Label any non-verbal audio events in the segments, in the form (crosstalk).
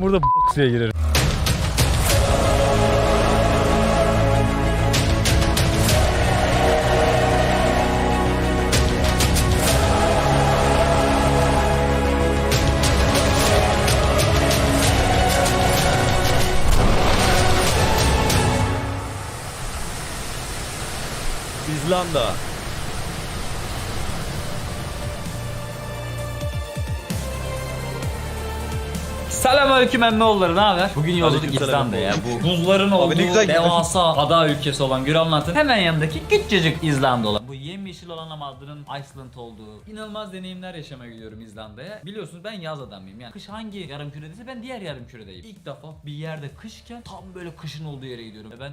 Burada bok suya girerim. İzlanda. Selamünaleyküm emmoğulları ne haber? Bugün yolculuk Aleykümselam İzlanda'ya. (laughs) Bu buzların olduğu ne güzel gidiyor. devasa ada ülkesi olan Grönland'ın hemen yanındaki küçücük İzlanda olan. Bu yemyeşil olan ama adının Iceland olduğu. İnanılmaz deneyimler yaşamaya gidiyorum İzlanda'ya. Biliyorsunuz ben yaz adamıyım yani. Kış hangi yarım küredeyse ben diğer yarım küredeyim. İlk defa bir yerde kışken tam böyle kışın olduğu yere gidiyorum. Ve ben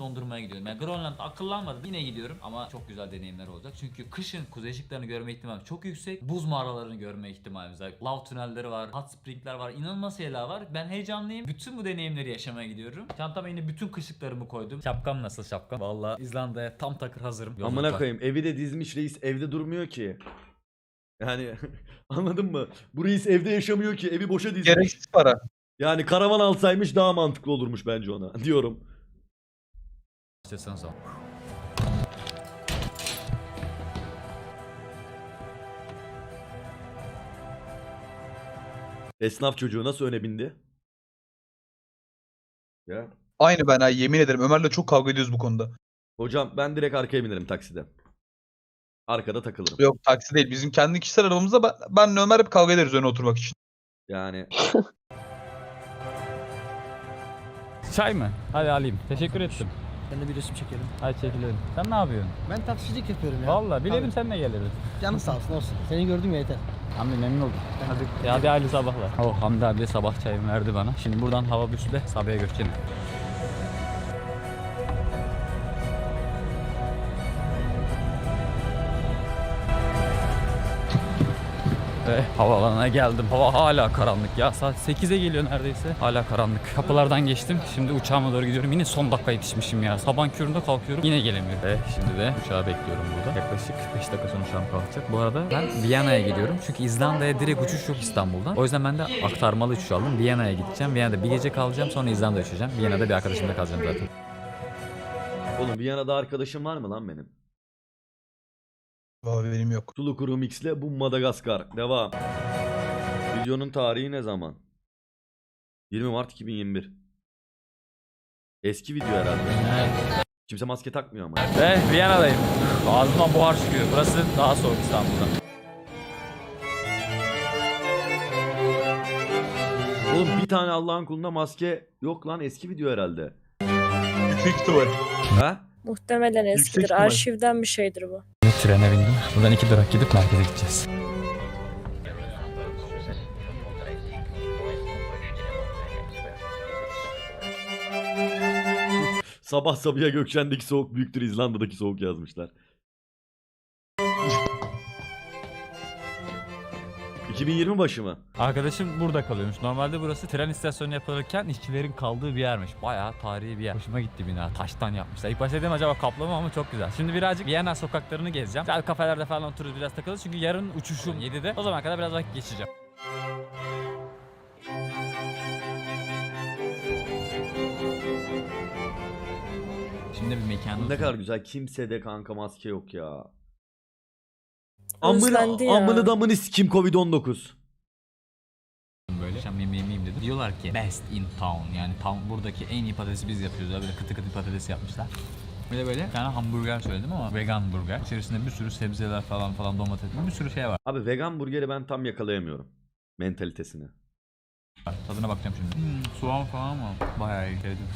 dondurmaya gidiyorum. Yani Grönland'da akıllanmadım. Yine gidiyorum ama çok güzel deneyimler olacak. Çünkü kışın kuzey ışıklarını görme ihtimali çok yüksek. Buz mağaralarını görme ihtimalimiz var. Lav tünelleri var. Hot springler var. İnanılmaz şeyler var. Ben heyecanlıyım. Bütün bu deneyimleri yaşamaya gidiyorum. Çantama yine bütün kışlıklarımı koydum. Şapkam nasıl şapkam? Valla İzlanda'ya tam takır hazırım. Amına koyayım evi de dizmiş reis evde durmuyor ki. Yani (laughs) anladın mı? Bu reis evde yaşamıyor ki evi boşa dizmiş. Gereksiz para. Yani karavan alsaymış daha mantıklı olurmuş bence ona (laughs) diyorum. İşte son. Esnaf çocuğu nasıl öne bindi? Ya. Aynı ben ha yemin ederim Ömer'le çok kavga ediyoruz bu konuda. Hocam ben direkt arkaya binerim takside. Arkada takılırım. Yok taksi değil. Bizim kendi kişisel arabamızda ben, benle Ömer hep kavga ederiz öne oturmak için. Yani (laughs) Çay mı? Hadi alayım. Teşekkür ettim. Ben de bir resim çekelim. Hadi çekilelim. Sen ne yapıyorsun? Ben taksicilik yapıyorum ya. Valla Tabii. sen de gelirdin. Canın sağ olsun olsun. Seni gördüm ya yeter. Hamdi memnun oldum. Hadi, ya hadi hayırlı sabahlar. Oh Hamdi abi de sabah çayımı verdi bana. Şimdi buradan hava büsle Sabiha'ya göçeceğim. Ve havaalanına geldim. Hava hala karanlık ya. Saat 8'e geliyor neredeyse. Hala karanlık. Kapılardan geçtim. Şimdi uçağıma doğru gidiyorum. Yine son dakika yetişmişim ya. Sabahın köründe kalkıyorum. Yine gelemiyorum. Ve şimdi de uçağı bekliyorum burada. Yaklaşık 5 dakika sonra uçağım kalkacak. Bu arada ben Viyana'ya gidiyorum. Çünkü İzlanda'ya direkt uçuş yok İstanbul'dan. O yüzden ben de aktarmalı uçuş aldım. Viyana'ya gideceğim. Viyana'da bir gece kalacağım. Sonra İzlanda'ya uçacağım. Viyana'da bir arkadaşımla kalacağım zaten. oğlum Viyana'da arkadaşım var mı lan benim? Valla benim yok. Sulu Kuru Mix'le bu Madagaskar. Devam. Videonun tarihi ne zaman? 20 Mart 2021. Eski video herhalde. Kimse maske takmıyor ama. Ve Viyana'dayım. Ağzımdan buhar çıkıyor. Burası daha soğuk İstanbul'dan. Oğlum bir tane Allah'ın kulunda maske yok lan eski video herhalde. Yüksek ihtimal. Ha? Muhtemelen eskidir. ihtimal. Arşivden bir şeydir bu. Trene bindim. Buradan iki durak gidip merkeze gideceğiz. Sabah Sabiha Gökçen'deki soğuk büyüktür İzlanda'daki soğuk yazmışlar. 2020 başı mı? Arkadaşım burada kalıyormuş. Normalde burası tren istasyonu yapılırken işçilerin kaldığı bir yermiş. Bayağı tarihi bir yer. Hoşuma gitti bina. Taştan yapmışlar. İlk başta dedim acaba kaplama ama çok güzel. Şimdi birazcık Viyana sokaklarını gezeceğim. Güzel kafelerde falan otururuz biraz takılırız. Çünkü yarın uçuşum 7'de. O zamana kadar biraz vakit geçireceğim. Şimdi bir mekanda Ne kadar güzel. Kimsede kanka maske yok ya. Amını, Özlendi ya. amını damını sikim Covid-19. böyle akşam yemeği yemeyeyim dedim. Diyorlar ki best in town yani town buradaki en iyi patatesi biz yapıyoruz. Böyle kıtı kıtı patates yapmışlar. Bir de böyle bir tane hamburger söyledim ama vegan burger. İçerisinde bir sürü sebzeler falan falan domates bir sürü şey var. Abi vegan burgeri ben tam yakalayamıyorum. Mentalitesini. Tadına bakacağım şimdi. Hmm, soğan falan mı? Bayağı iyi sevdim.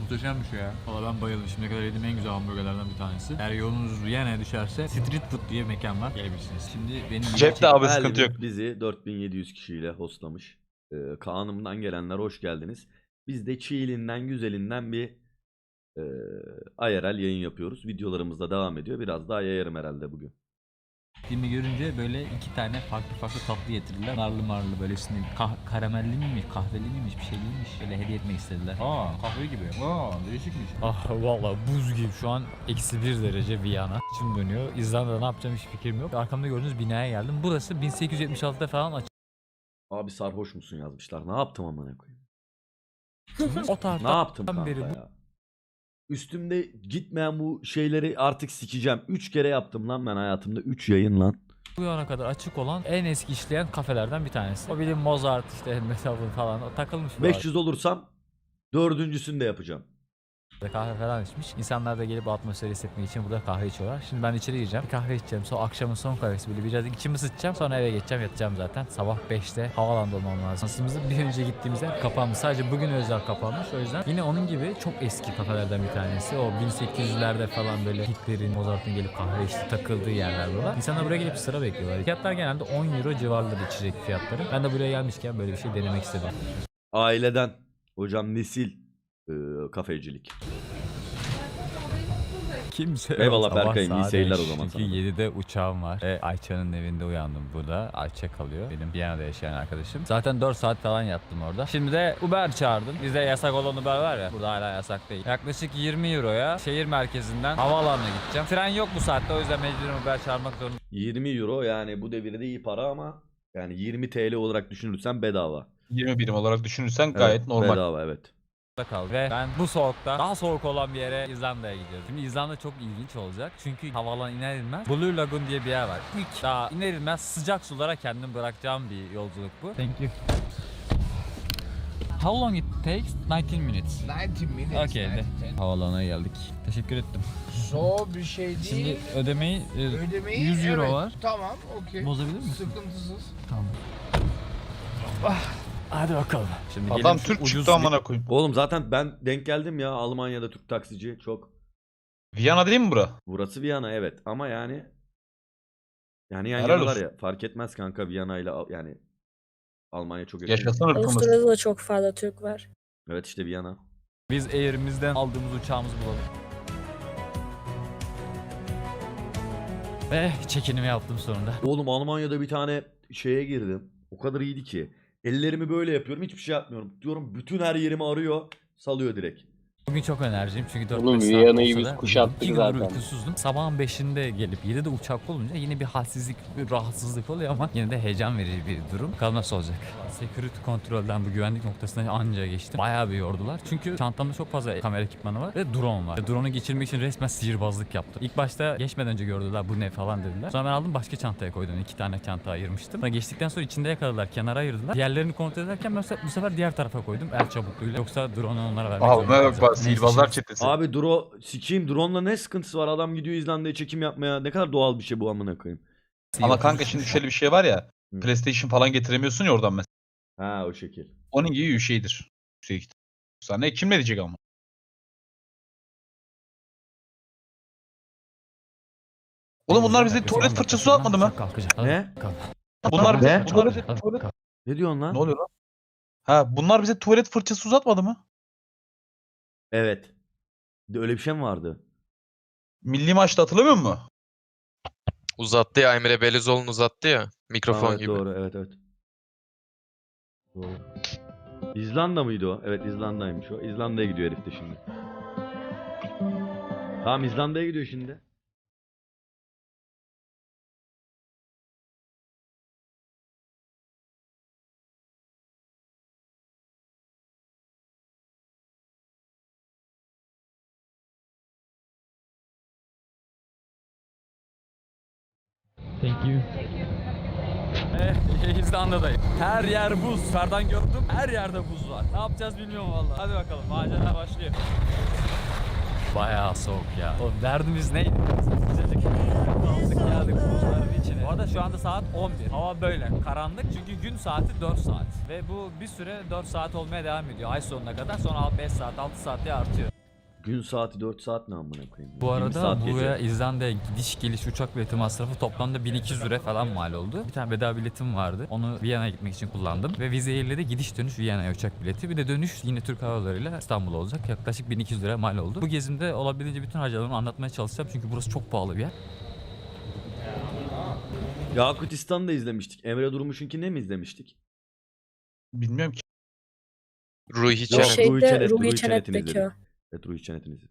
Muhteşem bir şey ya. Valla ben bayıldım. Şimdiye kadar yediğim en güzel hamburgerlerden bir tanesi. Eğer yolunuz Viyana'ya düşerse Street Food diye bir mekan var. Gelebilirsiniz. Şimdi benim Cepte abi sıkıntı yok. Bizi 4700 kişiyle hostlamış. Ee, Kaan'ımdan gelenler hoş geldiniz. Biz de çiğlinden güzelinden bir e, IRL yayın yapıyoruz. Videolarımız da devam ediyor. Biraz daha yayarım herhalde bugün. Filmi görünce böyle iki tane farklı farklı tatlı getirdiler. Narlı marlı böyle üstünde kah- karamelli miymiş, kahveli miymiş bir şey değilmiş. Böyle hediye etmek istediler. Aa kahve gibi. Aa değişikmiş. Ah valla buz gibi şu an eksi bir derece Viyana. İçim dönüyor. İzlanda'da ne yapacağım hiç fikrim yok. Arkamda gördüğünüz binaya geldim. Burası 1876'da falan Abi sarhoş musun yazmışlar. Ne yaptım amına koyayım? o Ne tarihten yaptım kanka beri bu ya? Üstümde gitmeyen bu şeyleri artık sikeceğim. 3 kere yaptım lan ben hayatımda. 3 yayın lan. bu yana kadar açık olan en eski işleyen kafelerden bir tanesi. O bildiğin Mozart işte (laughs) Beethoven falan o takılmış. bu 500 olursam dördüncüsünü de yapacağım. Arada. Kahve falan içmiş. İnsanlar da gelip atmosferi hissetmek için burada kahve içiyorlar. Şimdi ben içeri gireceğim. Bir kahve içeceğim. Sonra akşamın son kahvesi böyle biraz içimi ısıtacağım. Sonra eve geçeceğim yatacağım zaten. Sabah 5'te havalanda olmam lazım. Aslında bir önce gittiğimizde kapanmış. Sadece bugün özel kapanmış. O yüzden yine onun gibi çok eski kafelerden bir tanesi. O 1800'lerde falan böyle Hitler'in, Mozart'ın gelip kahve içti takıldığı yerler buralar. İnsanlar buraya gelip sıra bekliyorlar. Fiyatlar genelde 10 euro civarları içecek fiyatları. Ben de buraya gelmişken böyle bir şey denemek istedim. Aileden. Hocam nesil e, kafecilik. Kimse Eyvallah yok. Sabah Berkay'ım, iyi saat seyirler o zaman Çünkü sana da. 7'de uçağım var. E, Ayça'nın evinde uyandım burada. Ayça kalıyor. Benim Viyana'da yaşayan arkadaşım. Zaten 4 saat falan yattım orada. Şimdi de Uber çağırdım. Bizde yasak olan Uber var ya. Burada hala yasak değil. Yaklaşık 20 euroya şehir merkezinden havaalanına gideceğim. Tren yok bu saatte o yüzden mecburen Uber çağırmak zorundayım. 20 euro yani bu devirde iyi para ama yani 20 TL olarak düşünürsen bedava. 20 birim olarak düşünürsen gayet Evet, normal. Bedava evet. Kaldı. Ve ben bu soğukta daha soğuk olan bir yere İzlanda'ya gidiyorum. Şimdi İzlanda çok ilginç olacak. Çünkü havalan iner inmez Blue Lagoon diye bir yer var. İlk daha iner inmez sıcak sulara kendimi bırakacağım bir yolculuk bu. Thank you. How long it takes? 19 minutes. 90 minutes. Okay. 90. Havalana geldik. Teşekkür ettim. Zor bir şey değil. Şimdi ödemeyi e, Ödemeyi 100 euro evet, var. Tamam, okey. Bozabilir misin? Sıkıntısız. Tamam. Hadi bakalım. Şimdi Adam şu Türk ucuz çıktı amına koyayım. Oğlum zaten ben denk geldim ya Almanya'da Türk taksici çok. Viyana değil mi bura? Burası Viyana evet ama yani yani yan Helal yanalar olsun. ya. Fark etmez kanka Viyana ile Al- yani Almanya çok yakın. Yaşasın ırkımız. Avusturya'da da çok fazla Türk var. Evet işte Viyana. Biz Air'imizden aldığımız uçağımızı bulalım. Ve çekinimi yaptım sonunda. Oğlum Almanya'da bir tane şeye girdim. O kadar iyiydi ki. Ellerimi böyle yapıyorum hiçbir şey yapmıyorum. Diyorum bütün her yerimi arıyor salıyor direkt. Bugün çok enerjiyim çünkü 4 Oğlum, saat Viyana'yı olsa biz kuşattık zaten. uykusuzdum. Sabahın 5'inde gelip 7'de uçak olunca yine bir halsizlik, bir rahatsızlık oluyor ama yine de heyecan verici bir durum. Bakalım nasıl olacak. Security kontrolden bu güvenlik noktasından anca geçtim. Bayağı bir yordular. Çünkü çantamda çok fazla kamera ekipmanı var ve drone var. Drone'u geçirmek için resmen sihirbazlık yaptım. İlk başta geçmeden önce gördüler bu ne falan dediler. Sonra ben aldım başka çantaya koydum. İki tane çanta ayırmıştım. Sonra geçtikten sonra içinde yakaladılar. Kenara ayırdılar. Diğerlerini kontrol ederken ben bu sefer diğer tarafa koydum. El çabukluğuyla. Yoksa drone'u onlara vermek Aa zorunda bunlar kalacağım. bak sihirbazlar çetesi. Abi dro sikeyim drone'la ne sıkıntısı var? Adam gidiyor İzlanda'ya çekim yapmaya. Ne kadar doğal bir şey bu amına koyayım. Ama kanka şimdi şöyle bir şey var ya. Hı. PlayStation falan getiremiyorsun ya oradan mesela. Ha o şekil. Onun gibi bir şeydir. Yüksek ihtimal. Sana kim ne diyecek ama? Oğlum bunlar bize tuvalet 10 fırçası atmadı mı? Kalkacak. Ne? Kalk. Bunlar bize, Ne? bunlar bize Kalk, tuvalet... kalk. Ne diyorsun lan? Ne oluyor lan? Ha bunlar bize tuvalet fırçası uzatmadı mı? Evet. De Öyle bir şey mi vardı? Milli maçta hatırlamıyor musun? Uzattı ya Emre Belezoğlu'nun uzattı ya. Ha, Mikrofon evet, gibi. Doğru evet evet. Doğru. İzlanda mıydı o? Evet İzlanda'ymış o. İzlanda'ya gidiyor herif de şimdi. Tamam İzlanda'ya gidiyor şimdi. Thank you. Eh, İzlanda'dayım. Her yer buz. Kardan gördüm. Her yerde buz var. Ne yapacağız bilmiyorum vallahi. Hadi bakalım. Macera başlıyor. Bayağı soğuk ya. Oğlum derdimiz neydi? Sıcacık. Kaldık geldik buzların içine. Bu arada şu anda saat 11. Hava böyle. Karanlık çünkü gün saati 4 saat. Ve bu bir süre 4 saat olmaya devam ediyor. Ay sonuna kadar. Sonra 5 saat, 6 saat diye artıyor. Gün saati 4 saat ne amına koyayım. Bu 20 arada saat buraya gece. İzlanda'ya gidiş geliş uçak bileti masrafı toplamda 1200 lira falan mal oldu. Bir tane bedava biletim vardı. Onu Viyana'ya gitmek için kullandım. Ve Vize ile de gidiş dönüş Viyana'ya uçak bileti. Bir de dönüş yine Türk Hava Yolları ile İstanbul olacak. Yaklaşık 1200 lira mal oldu. Bu gezimde olabildiğince bütün harcamalarımı anlatmaya çalışacağım. Çünkü burası çok pahalı bir yer. Yakutistan'ı da izlemiştik. Emre Durmuş'unki ne mi izlemiştik? Bilmiyorum ki. Ruhi Çenet. Ruhi Şeyde Çenet, Ruhi Çenet'teki Ruhi Çenet'in izledim.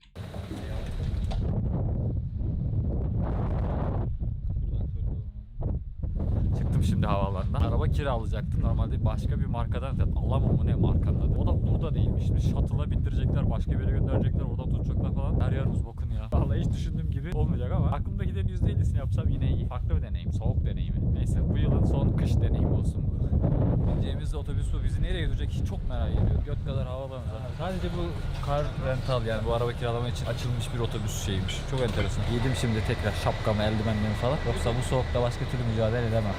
Çıktım şimdi havaalanından. Araba kiralayacaktım. Normalde başka bir markadan alamam mı ne markanın adı. O da burada değilmiş. Shuttle'a bindirecekler. Başka bir yere gönderecekler. Oradan tutacaklar falan. Her yerimiz bokun ya. Vallahi hiç düşündüğüm gibi olmayacak ama aklımda giden %50'sini yapsam yine iyi. Farklı bir deneyim. Soğuk deneyimi. Neyse bu yılın son kış deneyimi olsun bu. Bineceğimiz otobüs bu. Bizi nereye götürecek çok merak ediyorum. Göt kadar havalanır. Sadece bu car rental yani bu araba kiralama için açılmış bir otobüs şeymiş. Çok enteresan. Giydim şimdi tekrar şapkamı, eldivenlerimi falan. Yoksa bu soğukta başka türlü mücadele edemem.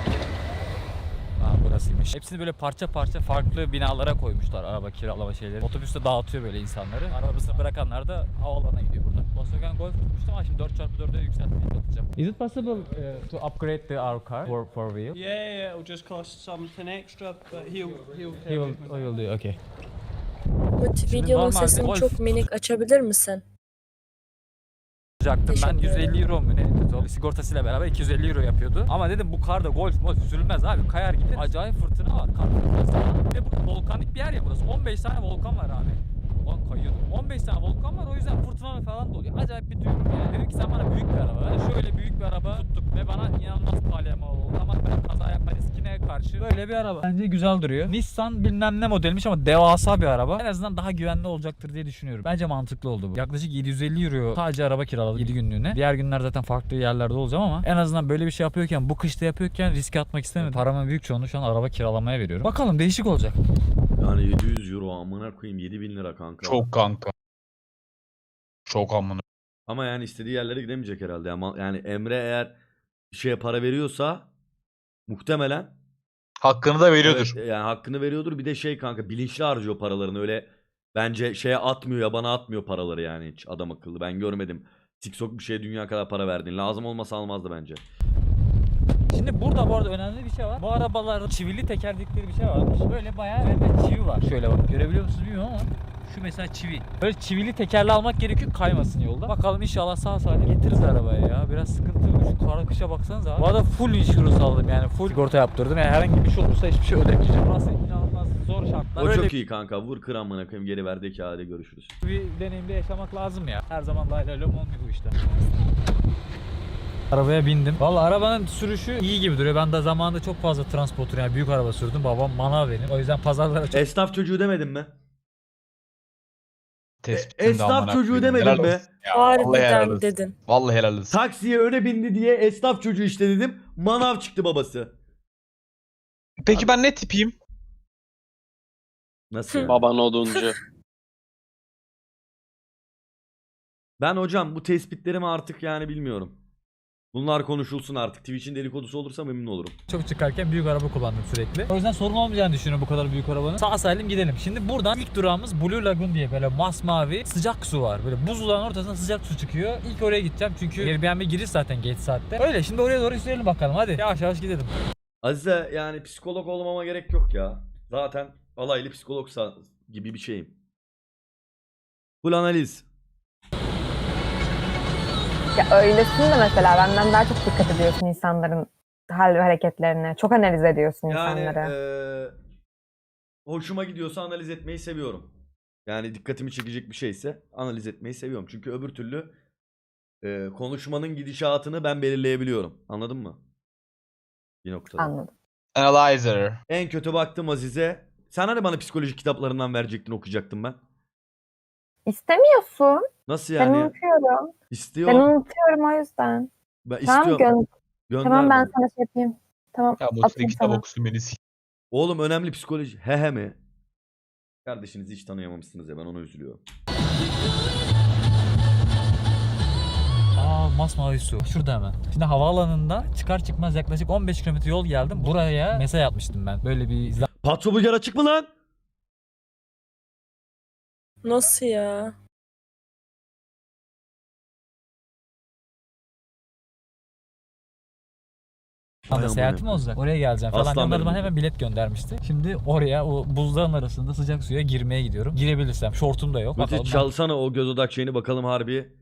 Aa burasıymış. Hepsini böyle parça parça farklı binalara koymuşlar araba kiralama şeyleri. Otobüste dağıtıyor böyle insanları. Arabasını bırakanlar da havaalanına gidiyor burada. Volkswagen Golf tutmuştum ama şimdi 4x4'e yükseltmeye çalışacağım. Is it possible uh, to upgrade the our car for four wheel? Yeah, yeah, it'll just cost something extra, but he'll he'll He will, he will do, okay. Bu Şimdi videonun normalde sesini Golf- çok minik açabilir misin? alacaktım. Ben Teşekkür 150 euro mu ne? Sigortasıyla beraber 250 euro yapıyordu. Ama dedim bu karda golf golf sürülmez abi. Kayar gider. Acayip fırtına var kar fırtınası. Bir de bu volkanik bir yer ya burası. 15 tane volkan var abi. Ulan kayıyordum. 15 tane volkan var o yüzden fırtınalı falan da oluyor. Acayip bir duyurum yani. Dedim ki sen bana büyük bir araba ver. Şöyle büyük bir araba tuttuk ve bana inanılmaz mal oldu. Ama ben kaza yapma riskine karşı böyle bir araba. Bence güzel duruyor. Nissan bilmem ne modelmiş ama devasa bir araba. En azından daha güvenli olacaktır diye düşünüyorum. Bence mantıklı oldu bu. Yaklaşık 750 euro sadece araba kiraladım 7 günlüğüne. Diğer günler zaten farklı yerlerde olacağım ama en azından böyle bir şey yapıyorken bu kışta yapıyorken riske atmak istemedim. Paramın büyük çoğunu şu an araba kiralamaya veriyorum. Bakalım değişik olacak. Yani 700 euro amına koyayım 7000 lira kanka. Çok kanka. Çok amına. Ama yani istediği yerlere gidemeyecek herhalde. Ama yani Emre eğer bir şeye para veriyorsa muhtemelen Hakkını da veriyordur. Evet, yani hakkını veriyordur. Bir de şey kanka bilinçli harcıyor paralarını. Öyle bence şeye atmıyor ya bana atmıyor paraları yani hiç adam akıllı. Ben görmedim. TikTok bir şeye dünya kadar para verdin. Lazım olmasa almazdı bence. Şimdi burada bu arada önemli bir şey var. Bu arabalarda çivili tekerlekleri bir şey varmış. Böyle bayağı evet çivi var. Şöyle bak görebiliyor musunuz bilmiyorum ama şu mesela çivi. Böyle çivili tekerle almak gerekiyor kaymasın yolda. Bakalım inşallah sağ salim getiririz arabaya ya. Biraz sıkıntı. Şu kara kışa baksanıza. Bu arada full insurance aldım yani full sigorta yaptırdım. Yani herhangi bir şey olursa hiçbir şey ödemeyeceğim. Burası inanılmaz zor şartlar. O Böyle çok iyi kanka. Vur kır amına koyayım geri verdeki hadi görüşürüz. bir deneyimde yaşamak lazım ya. Her zaman lay lay olmuyor bu işte. Arabaya bindim. Vallahi arabanın sürüşü iyi gibi duruyor. Ben de zamanında çok fazla transporter yani büyük araba sürdüm. Babam manav benim. O yüzden pazarlara çok Esnaf çocuğu demedim mi? Tespitinde Esnaf amına çocuğu koyayım. demedim Helal mi? olsun. Ya, vallahi helal Harbiden olsun. dedin. Vallahi helal olsun. Taksiye öne bindi diye esnaf çocuğu işte dedim. Manav çıktı babası. Peki ben ne tipiyim? Nasıl yani? Baban oduncu. (laughs) Ben hocam bu tespitlerimi artık yani bilmiyorum. Bunlar konuşulsun artık. Twitch'in dedikodusu olursa memnun olurum. çok çıkarken büyük araba kullandım sürekli. O yüzden sorun olmayacağını düşünüyorum bu kadar büyük arabanın. Sağ salim gidelim. Şimdi buradan ilk durağımız Blue Lagoon diye böyle masmavi sıcak su var. Böyle buzulağın ortasına sıcak su çıkıyor. İlk oraya gideceğim çünkü Airbnb giriş zaten geç saatte. Öyle şimdi oraya doğru sürelim bakalım hadi. Yavaş yavaş gidelim. Azize yani psikolog olmama gerek yok ya. Zaten alaylı psikologsa gibi bir şeyim. Full analiz. Ya öylesin de mesela benden daha çok dikkat ediyorsun insanların hal ve hareketlerine. Çok analiz ediyorsun Yani insanları. eee, hoşuma gidiyorsa analiz etmeyi seviyorum. Yani dikkatimi çekecek bir şeyse analiz etmeyi seviyorum. Çünkü öbür türlü eee, konuşmanın gidişatını ben belirleyebiliyorum. Anladın mı? Bir noktada. Anladım. Analyzer. En kötü baktım Azize. Sen hani bana psikoloji kitaplarından verecektin okuyacaktım ben. İstemiyorsun. Nasıl Ben yani? ya? unutuyorum. İstiyor. Ben unutuyorum o yüzden. Ben Tamam, istiyorum. Gönder tamam ben bana. sana şey yapayım. Tamam Ya Mutlu kitap okusun beni Oğlum önemli psikoloji. He he mi? Kardeşinizi hiç tanıyamamışsınız ya ben ona üzülüyorum. Aa masmavi su. Şurada hemen. Şimdi havaalanından çıkar çıkmaz yaklaşık 15 km yol geldim. Buraya mesaj atmıştım ben. Böyle bir izle Patso Bulgar açık mı lan? Nasıl ya? Anda amına seyahatim olacak. Oraya geleceğim falan. Aslan benim. hemen bilet göndermişti. Şimdi oraya o buzların arasında sıcak suya girmeye gidiyorum. Girebilirsem. Şortum da yok. Mete Bakalım. çalsana o göz odak şeyini bakalım harbi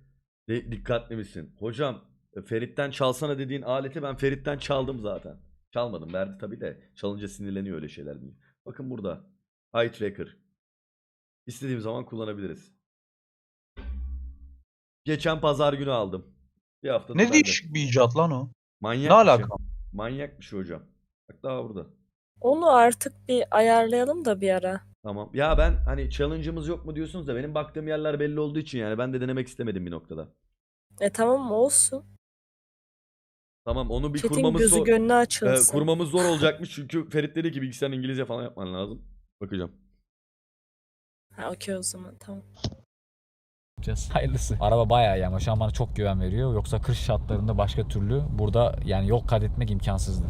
de, dikkatli misin? Hocam e, Ferit'ten çalsana dediğin aleti ben Ferit'ten çaldım zaten. Çalmadım verdi tabi de çalınca sinirleniyor öyle şeyler diye. Bakın burada. Eye Tracker. İstediğim zaman kullanabiliriz. Geçen pazar günü aldım. Bir hafta Ne değişik bir icat lan o. Manyak Ne şey. alaka? Manyak bir şey hocam. Bak daha burada. Onu artık bir ayarlayalım da bir ara. Tamam. Ya ben hani challenge'ımız yok mu diyorsunuz da benim baktığım yerler belli olduğu için yani ben de denemek istemedim bir noktada. E tamam olsun. Tamam onu bir Chat'in kurmamız gözü zor. gönlü Ee, açılsın. kurmamız zor olacakmış çünkü Ferit dedi ki bilgisayar İngilizce falan yapman lazım. Bakacağım. Ha okey o zaman tamam. yapacağız. Hayırlısı. Araba bayağı iyi ama şu an bana çok güven veriyor. Yoksa kış şartlarında başka türlü burada yani yol kat etmek imkansızdı.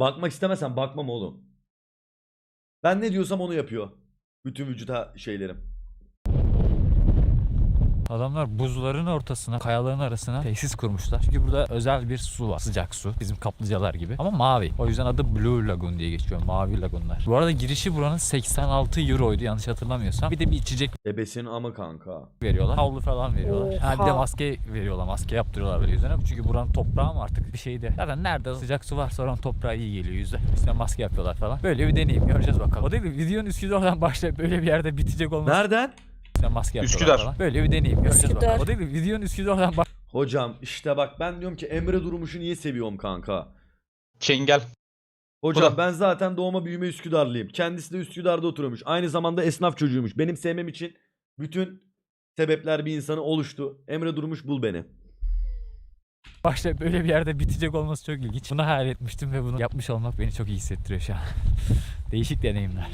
Bakmak istemesen bakmam oğlum. Ben ne diyorsam onu yapıyor. Bütün vücuda şeylerim. Adamlar buzların ortasına, kayaların arasına tesis kurmuşlar. Çünkü burada özel bir su var. Sıcak su. Bizim kaplıcalar gibi. Ama mavi. O yüzden adı Blue Lagoon diye geçiyor. Mavi lagunlar. Bu arada girişi buranın 86 euroydu yanlış hatırlamıyorsam. Bir de bir içecek Ebesinin ama kanka. veriyorlar. Havlu falan veriyorlar. Ha, bir de Oha. maske veriyorlar. Maske yaptırıyorlar böyle yüzüne. Çünkü buranın toprağı mı artık bir şeydi. Zaten nerede sıcak su varsa oranın toprağı iyi geliyor yüzde. İşte maske yapıyorlar falan. Böyle bir deneyim. Göreceğiz bakalım. O değil mi? Videonun Üsküdar'dan başlayıp böyle bir yerde bitecek olması. Nereden? İşte maske yapıyorlar Üsküdar. falan. Böyle bir deneyim. Göreceğiz Üsküdar. bakalım. O değil mi? Videonun Üsküdar'dan Hocam işte bak ben diyorum ki Emre Durmuş'u niye seviyorum kanka? Çengel. Hocam ben zaten doğma büyüme Üsküdarlıyım. Kendisi de Üsküdar'da oturuyormuş. Aynı zamanda esnaf çocuğuymuş. Benim sevmem için bütün sebepler bir insanı oluştu. Emre Durmuş bul beni. başta böyle bir yerde bitecek olması çok ilginç. Bunu hayal etmiştim ve bunu yapmış olmak beni çok iyi hissettiriyor şu an. (laughs) Değişik deneyimler.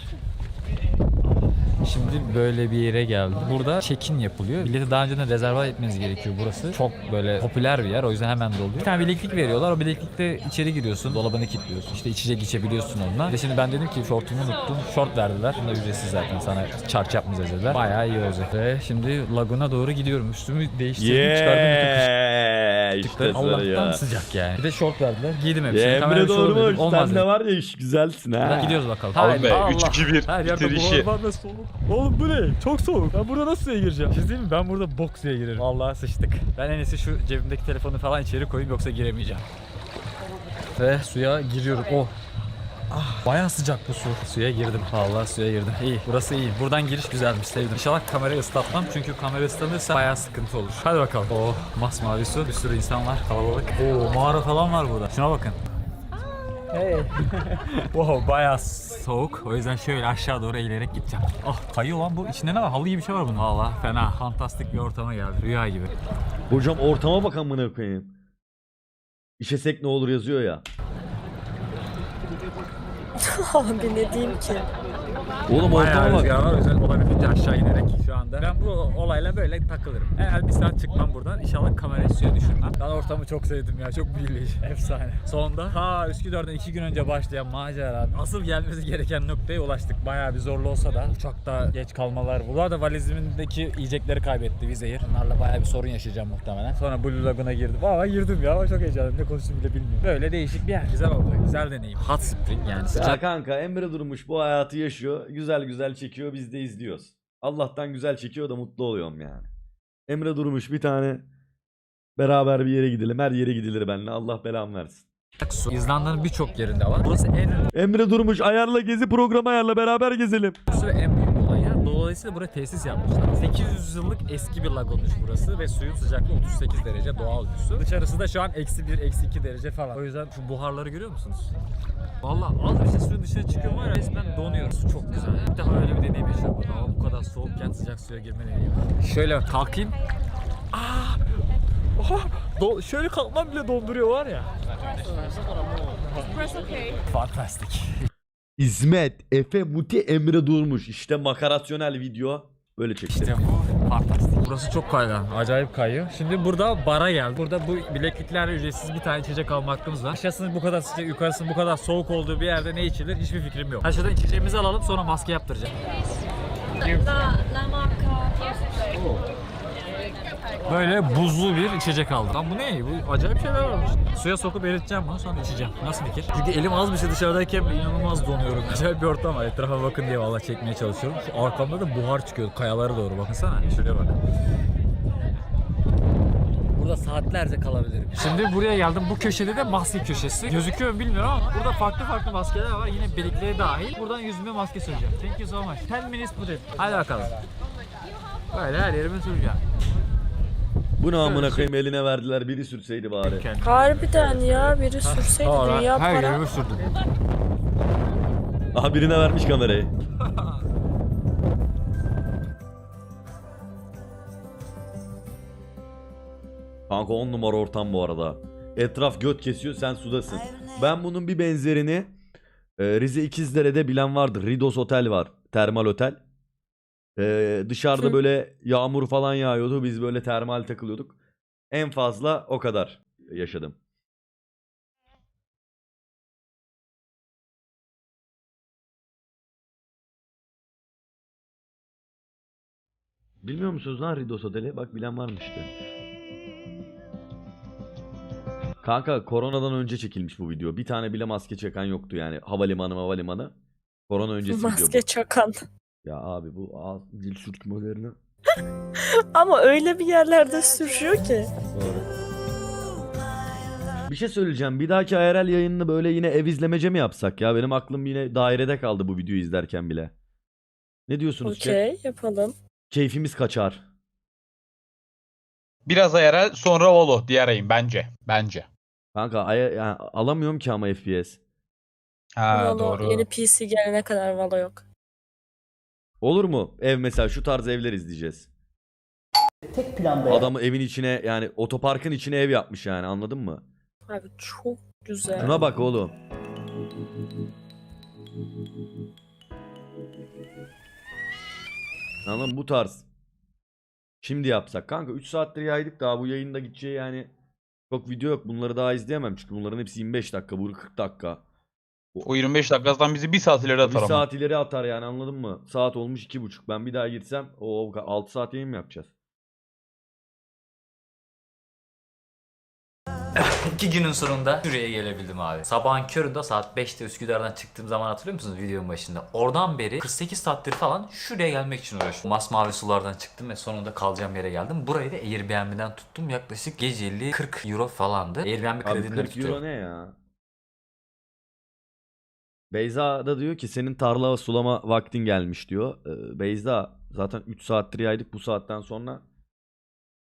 Şimdi böyle bir yere geldim. Burada check-in yapılıyor. Bileti daha önceden rezerve etmeniz gerekiyor burası. Çok böyle popüler bir yer o yüzden hemen doluyor. Bir tane bileklik veriyorlar. O bileklikte içeri giriyorsun. Dolabını kilitliyorsun. İşte içecek içebiliyorsun onunla. De şimdi ben dedim ki şortumu unuttum. Şort verdiler. Bunda ücretsiz zaten sana çarç yapmayacağız dediler. Bayağı iyi olacak. Ve şimdi laguna doğru gidiyorum. Üstümü değiştirdim çıkardım. İşte Allah'tan ya. sıcak yani. Bir de şort verdiler. Giydim hepsini. Ya Kameraya Emre şey olur dedim. Durmuş Olmaz sen de var ya iş güzelsin ha. Gidiyoruz bakalım. Haydi, be, Allah. 3-2-1 Her yerde bitir işi. buhar var ve soğuk. Oğlum bu ne? Çok soğuk. Ben burada nasıl suya gireceğim? Siz değil mi? Ben burada bok suya girerim. Vallahi sıçtık. Ben en iyisi şu cebimdeki telefonu falan içeri koyayım yoksa giremeyeceğim. Ve suya giriyorum. Oh. Ah, bayağı sıcak bu su. Suya girdim. Vallahi suya girdim. İyi. Burası iyi. Buradan giriş güzelmiş. Sevdim. İnşallah kamerayı ıslatmam. Çünkü kamera ıslanırsa bayağı sıkıntı olur. Hadi bakalım. Oh, masmavi su. Bir sürü insan var. Kalabalık. Oo, mağara falan var burada. Şuna bakın. Hey. (laughs) wow bayağı soğuk. O yüzden şöyle aşağı doğru eğilerek gideceğim. Ah kayıyor lan bu. İçinde ne var? Halı gibi bir şey var bunun. Valla fena. Fantastik bir ortama geldi. Rüya gibi. Hocam ortama bak amına koyayım. İşesek ne olur yazıyor ya. (laughs) Abi ne diyeyim ki? Oğlum ortama Bayağı bak. rüzgar var. O yüzden olabildiğince aşağı inerek şu anda. Ben bu olayla böyle takılırım. Eğer bir saat çıkmam buradan inşallah kamerayı suya düşürmem. Ben ortamı çok sevdim ya. Çok büyüleyici. Efsane. Sonunda ha Üsküdar'dan iki gün önce başlayan macera. Asıl gelmesi gereken noktaya ulaştık. Bayağı bir zorlu olsa da uçakta geç kalmalar. Bu arada valizimdeki yiyecekleri kaybetti vizeyi. Bunlarla bayağı bir sorun yaşayacağım muhtemelen. Sonra Blue Lagoon'a girdim. Valla girdim ya. Ama çok heyecanlıyım. Ne konuştuğumu bile bilmiyorum. Böyle değişik bir yer. Güzel oldu. Güzel deneyim. Hot spring yani Ya sıcak. kanka Emre Durmuş bu hayatı yaşıyor. Güzel güzel çekiyor biz de izliyoruz. Allah'tan güzel çekiyor da mutlu oluyorum yani. Emre Durmuş bir tane beraber bir yere gidelim. Her yere gidilir benimle. Allah belamı versin. su. İzlanda'nın birçok yerinde var. Burası en Emre Durmuş ayarla gezi programı ayarla beraber gezelim. ve en ya. Dolayısıyla buraya tesis yapmışlar. 800 yıllık eski bir lagonmuş burası ve suyun sıcaklığı 38 derece doğal bir su. Dışarısı da şu an eksi 1, eksi 2 derece falan. O yüzden şu buharları görüyor musunuz? Valla az bir şey suyun dışına çıkıyor var ya resmen donuyoruz. Çok güzel. Bir daha öyle bir deneyim burada. Hava bu kadar soğukken sıcak suya girme deneyimi. Şöyle kalkayım. Aa! Oha! Do- şöyle kalkmam bile donduruyor var ya. Fantastik. İzmet, Efe, Muti, Emre Durmuş. İşte makarasyonel video. Böyle çekti. İşte bu fantastik. Burası çok kaygan. Acayip kayıyor. Şimdi burada bara geldi. Burada bu bilekliklerle ücretsiz bir tane içecek alma hakkımız var. Aşağısının bu kadar sıcak, yukarısının bu kadar soğuk olduğu bir yerde ne içilir hiçbir fikrim yok. Aşağıdan içeceğimizi alalım sonra maske yaptıracağım. Böyle buzlu bir içecek aldım. Lan bu ne? Bu acayip şeyler varmış. Suya sokup eriteceğim bunu sonra içeceğim. Nasıl fikir? Çünkü elim az bir şey dışarıdayken inanılmaz donuyorum. Acayip bir ortam var. Etrafa bakın diye valla çekmeye çalışıyorum. Şu arkamda da buhar çıkıyor kayalara doğru. Bakınsana. Şuraya bak. Burada saatlerce kalabilirim. Şimdi buraya geldim. Bu köşede de maske köşesi. Gözüküyor mu bilmiyorum ama burada farklı farklı maskeler var. Yine birlikleri dahil. Buradan yüzüme maske süreceğim. Thank you so much. 10 minutes dedi. Hadi bakalım. Böyle her yerime süreceğim. Bu ne amına koyayım eline verdiler biri sürseydi bari. Harbiden ya biri sürseydi dünya para. Aha birine vermiş kamerayı. (laughs) Kanka 10 numara ortam bu arada. Etraf göt kesiyor sen sudasın. Ben bunun bir benzerini e, Rize İkizdere'de bilen vardır. Ridos Otel var. Termal otel. E, dışarıda böyle yağmur falan yağıyordu. Biz böyle termal takılıyorduk. En fazla o kadar yaşadım. Bilmiyor musunuz lan Ridos Otel'i? Bak bilen varmış işte. Kanka koronadan önce çekilmiş bu video. Bir tane bile maske çeken yoktu yani. Havalimanı havalimanı. Korona öncesi video Maske çakan. Ya abi bu ağız dil sürtmelerini. (laughs) Ama öyle bir yerlerde sürüyor ki. Bir şey söyleyeceğim. Bir dahaki IRL yayınını böyle yine ev izlemece mi yapsak ya? Benim aklım yine dairede kaldı bu videoyu izlerken bile. Ne diyorsunuz chat? Okey yapalım. Keyfimiz kaçar. Biraz ayarel sonra Valo diğer ayın bence. Bence. Kanka aya- yani alamıyorum ki ama FPS. Ha Valo, doğru. Yeni PC gelene kadar Valo yok. Olur mu? Ev mesela şu tarz evler izleyeceğiz. Tek plan B. Adamı evin içine yani otoparkın içine ev yapmış yani anladın mı? Abi çok güzel. Şuna bak oğlum. Anladın? Bu tarz. Şimdi yapsak. Kanka 3 saattir yaydık daha bu yayında gideceği yani çok video yok. Bunları daha izleyemem çünkü bunların hepsi 25 dakika, bu 40 dakika. O 25 dakikadan bizi bir saat ileri Bir atar ama. saat ileri atar yani anladın mı? Saat olmuş 2.30. Ben bir daha gitsem o 6 saat yayın mı yapacağız? (laughs) İki günün sonunda şuraya gelebildim abi. Sabahın köründe saat 5'te Üsküdar'dan çıktığım zaman hatırlıyor musunuz videonun başında? Oradan beri 48 saattir falan şuraya gelmek için uğraştım. Masmavi sulardan çıktım ve sonunda kalacağım yere geldim. Burayı da Airbnb'den tuttum. Yaklaşık geceli 40 euro falandı. Airbnb Abi kredileri 40 tutuyorum. euro ne ya? Beyza da diyor ki senin tarla sulama vaktin gelmiş diyor. Ee, Beyza zaten 3 saattir yaydık bu saatten sonra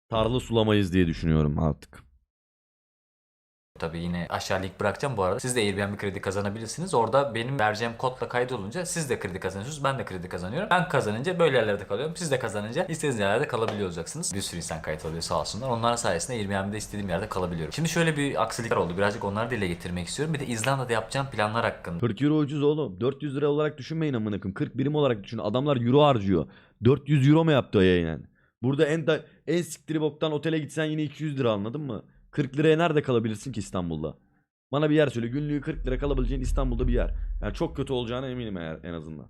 tarla sulamayız diye düşünüyorum artık. Tabii yine aşağı link bırakacağım bu arada. Siz de Airbnb kredi kazanabilirsiniz. Orada benim vereceğim kodla kaydolunca siz de kredi kazanıyorsunuz. Ben de kredi kazanıyorum. Ben kazanınca böyle yerlerde kalıyorum. Siz de kazanınca istediğiniz yerlerde kalabiliyor olacaksınız. Bir sürü insan kayıt alıyor sağ olsunlar. Onların sayesinde Airbnb'de istediğim yerde kalabiliyorum. Şimdi şöyle bir aksilikler oldu. Birazcık onları dile getirmek istiyorum. Bir de İzlanda'da yapacağım planlar hakkında. 40 euro ucuz oğlum. 400 lira olarak düşünmeyin amına koyayım. 40 birim olarak düşünün. Adamlar euro harcıyor. 400 euro mu yaptı o yayın? Burada en da en siktiri boktan otele gitsen yine 200 lira anladın mı? 40 liraya nerede kalabilirsin ki İstanbul'da? Bana bir yer söyle. Günlüğü 40 lira kalabileceğin İstanbul'da bir yer. Yani çok kötü olacağına eminim eğer en azından.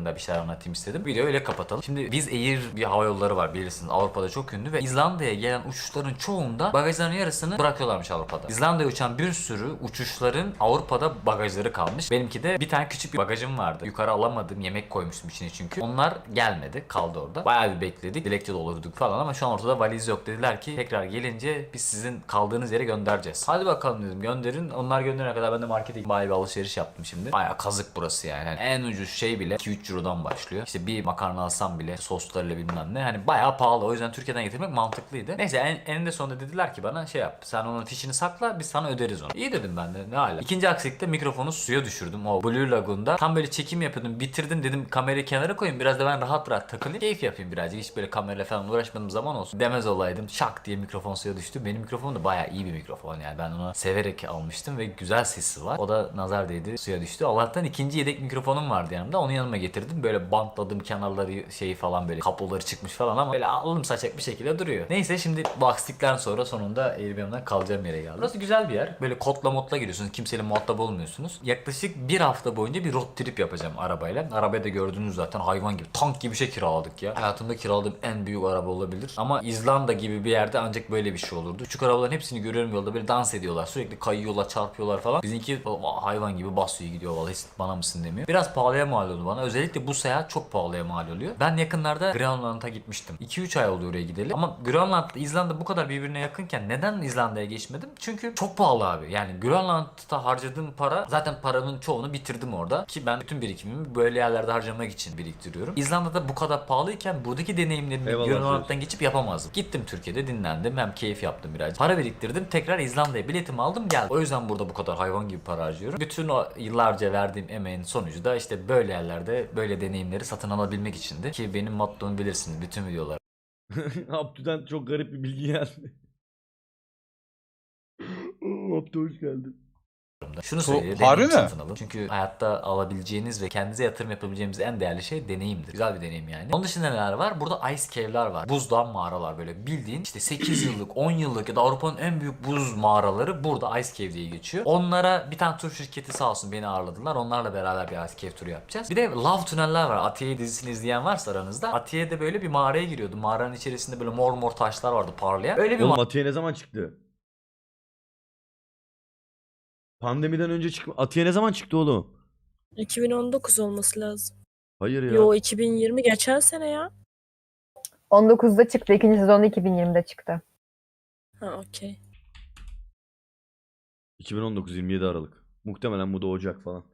Bir şeyler anlatayım istedim. Videoyu öyle kapatalım. Şimdi Wizz Air bir hava yolları var bilirsiniz. Avrupa'da çok ünlü ve İzlanda'ya gelen uçuşların çoğunda bagajların yarısını bırakıyorlarmış Avrupa'da. İzlanda'ya uçan bir sürü uçuşların Avrupa'da bagajları kalmış. Benimki de bir tane küçük bir bagajım vardı. Yukarı alamadım. Yemek koymuştum içine çünkü. Onlar gelmedi. Kaldı orada. Bayağı bir bekledik. Dilekçe doldurduk falan ama şu an ortada valiz yok. Dediler ki tekrar gelince biz sizin kaldığınız yere göndereceğiz. Hadi bakalım dedim gönderin. Onlar gönderene kadar ben de markete bayağı bir alışveriş yaptım şimdi. Bayağı kazık burası yani. Yani en ucuz şey bile 2-3 Euro'dan başlıyor. İşte bir makarna alsam bile soslarıyla bilmem ne. Hani bayağı pahalı. O yüzden Türkiye'den getirmek mantıklıydı. Neyse en, eninde sonunda dediler ki bana şey yap. Sen onun fişini sakla biz sana öderiz onu. İyi dedim ben de ne hala. İkinci aksilikte mikrofonu suya düşürdüm. O Blue Lagoon'da. Tam böyle çekim yapıyordum. Bitirdim dedim kamerayı kenara koyayım. Biraz da ben rahat rahat takılayım. Keyif yapayım birazcık. Hiç böyle kamerayla falan uğraşmadığım zaman olsun. Demez olaydım. Şak diye mikrofon suya düştü. Benim mikrofonum da bayağı iyi bir mikrofon yani. Ben onu severek almıştım ve güzel sesi var. O da nazar değdi suya düştü. Allah'tan ikinci yedek mikrofonum vardı yanımda. Onu yanıma getirdim. Böyle bantladım kenarları şeyi falan böyle kabloları çıkmış falan ama böyle alım saçak bir şekilde duruyor. Neyse şimdi bu aksilikten sonra sonunda Airbnb'den kalacağım yere geldim. Burası güzel bir yer. Böyle kodla modla giriyorsunuz. Kimseyle muhatap olmuyorsunuz. Yaklaşık bir hafta boyunca bir road trip yapacağım arabayla. Arabayı da gördünüz zaten hayvan gibi. Tank gibi bir şey kiraladık ya. Hayatımda kiraladığım en büyük araba olabilir. Ama İzlanda gibi bir yerde ancak böyle bir şey olurdu. Küçük arabaların hepsini görüyorum yolda böyle dans ediyorlar. Sürekli kayıyorlar, çarpıyorlar falan. Bizimki hayvan gibi basıyor gidiyor vallahi bana mısın demiyor. Biraz pahalıya mal oldu bana. Özellikle Özellikle bu seyahat çok pahalıya mal oluyor. Ben yakınlarda Grönland'a gitmiştim. 2-3 ay oldu oraya gideli. Ama Grönland İzlanda bu kadar birbirine yakınken neden İzlanda'ya geçmedim? Çünkü çok pahalı abi. Yani Grönland'da harcadığım para zaten paramın çoğunu bitirdim orada. Ki ben bütün birikimimi böyle yerlerde harcamak için biriktiriyorum. İzlanda'da bu kadar pahalıyken buradaki deneyimlerimi Grönland'dan geçip yapamazdım. Gittim Türkiye'de dinlendim. Hem keyif yaptım biraz. Para biriktirdim. Tekrar İzlanda'ya biletimi aldım geldim. O yüzden burada bu kadar hayvan gibi para harcıyorum. Bütün o yıllarca verdiğim emeğin sonucu da işte böyle yerlerde böyle deneyimleri satın alabilmek içindi. Ki benim mottomu bilirsiniz bütün videolar. (laughs) Abdü'den çok garip bir bilgi geldi. Abdü hoş geldin. Şunu söylüyor. harbi deneyim mi? alın. Çünkü hayatta alabileceğiniz ve kendinize yatırım yapabileceğiniz en değerli şey deneyimdir. Güzel bir deneyim yani. Onun dışında neler var? Burada ice cave'ler var. Buzdan mağaralar böyle bildiğin işte 8 yıllık, 10 yıllık ya da Avrupa'nın en büyük buz mağaraları burada ice cave diye geçiyor. Onlara bir tane tur şirketi sağ olsun beni ağırladılar. Onlarla beraber bir ice cave turu yapacağız. Bir de love tüneller var. Atiye dizisini izleyen varsa aranızda. Atiye'de böyle bir mağaraya giriyordu. Mağaranın içerisinde böyle mor mor taşlar vardı parlayan. Öyle bir Oğlum Atiye ne zaman çıktı? Pandemiden önce çık Atiye ne zaman çıktı oğlum? 2019 olması lazım. Hayır ya. Yo 2020 geçen sene ya. 19'da çıktı. ikinci sezonu 2020'de çıktı. Ha okey. 2019 27 Aralık. Muhtemelen bu da Ocak falan.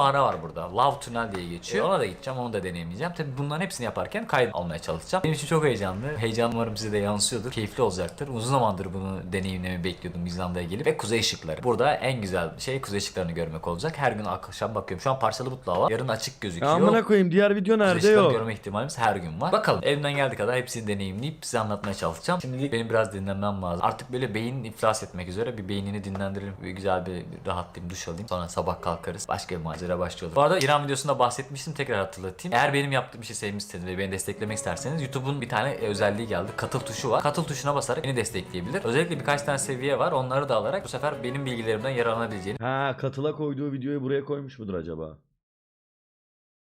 Mağara var burada. Love Tunnel diye geçiyor. Ona da gideceğim, onu da deneyimleyeceğim. Tabii bunların hepsini yaparken kayıt almaya çalışacağım. Benim için çok heyecanlı. Heyecan umarım size de yansıyordur. Keyifli olacaktır. Uzun zamandır bunu deneyimlemeyi bekliyordum İzlanda'ya gelip. Ve kuzey ışıkları. Burada en güzel şey kuzey ışıklarını görmek olacak. Her gün akşam bakıyorum. Şu an parçalı bulutlu hava. Yarın açık Ya gözüküyor. amına koyayım diğer video Kuzey nerede ışıklarını yok? görme ihtimalimiz her gün var. Bakalım elimden geldiği kadar hepsini deneyimleyip size anlatmaya çalışacağım. Şimdilik benim biraz dinlenmem lazım. Artık böyle beyin iflas etmek üzere bir beynini dinlendirelim. Bir güzel bir rahatlayayım, duş alayım. Sonra sabah kalkarız. Başka bir macera başlıyor. Bu arada İran videosunda bahsetmiştim tekrar hatırlatayım. Eğer benim yaptığım işi sevmişseniz ve beni desteklemek isterseniz YouTube'un bir tane özelliği geldi. Katıl tuşu var. Katıl tuşuna basarak beni destekleyebilir. Özellikle birkaç tane seviye var. Onları da alarak bu sefer benim bilgilerimden yararlanabileceğini Ha katıla koyduğu videoyu buraya koymuş mudur acaba?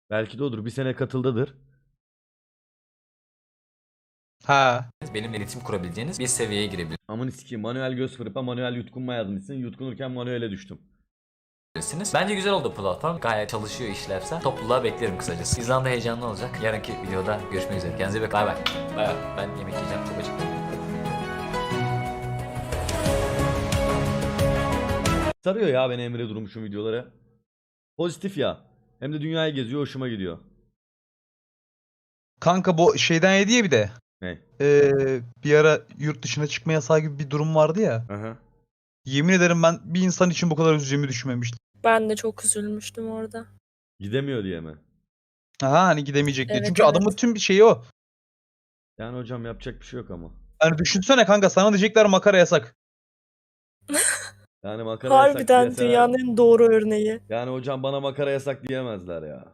Belki de odur. Bir sene katıldadır. Ha. benimle iletişim kurabileceğiniz bir seviyeye girebilirsiniz. Amını sikeyim. Manuel göz kırpa manuel yutkunma yazmışsın. Yutkunurken manuele düştüm. Bence güzel oldu platform. Gayet çalışıyor işlevsel. Topluluğa beklerim kısacası. İzlanda heyecanlı olacak. Yarınki videoda görüşmek üzere. Kendinize iyi bakın. Bay bay. Bay bay. Ben yemek yiyeceğim. Çok acıktım. Sarıyor ya beni Emre Durmuş'un videoları. Pozitif ya. Hem de dünyayı geziyor hoşuma gidiyor. Kanka bu şeyden yedi ya bir de. Ne? Ee, bir ara yurt dışına çıkma yasağı gibi bir durum vardı ya. Aha. Yemin ederim ben bir insan için bu kadar üzüleceğimi düşünmemiştim. Ben de çok üzülmüştüm orada. Gidemiyor diye mi? Ha hani gidemeyecek diye. Evet, Çünkü evet. adamın tüm bir şeyi o. Yani hocam yapacak bir şey yok ama. Hani düşünsene kanka sana diyecekler makara yasak. (laughs) Yani makara yasak Harbiden diyeseler- dünyanın en doğru örneği. Yani hocam bana makara yasak diyemezler ya.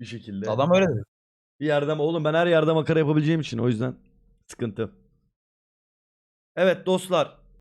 Bir şekilde. Adam öyle dedi. Bir yerde oğlum ben her yerde makara yapabileceğim için o yüzden sıkıntı. Evet dostlar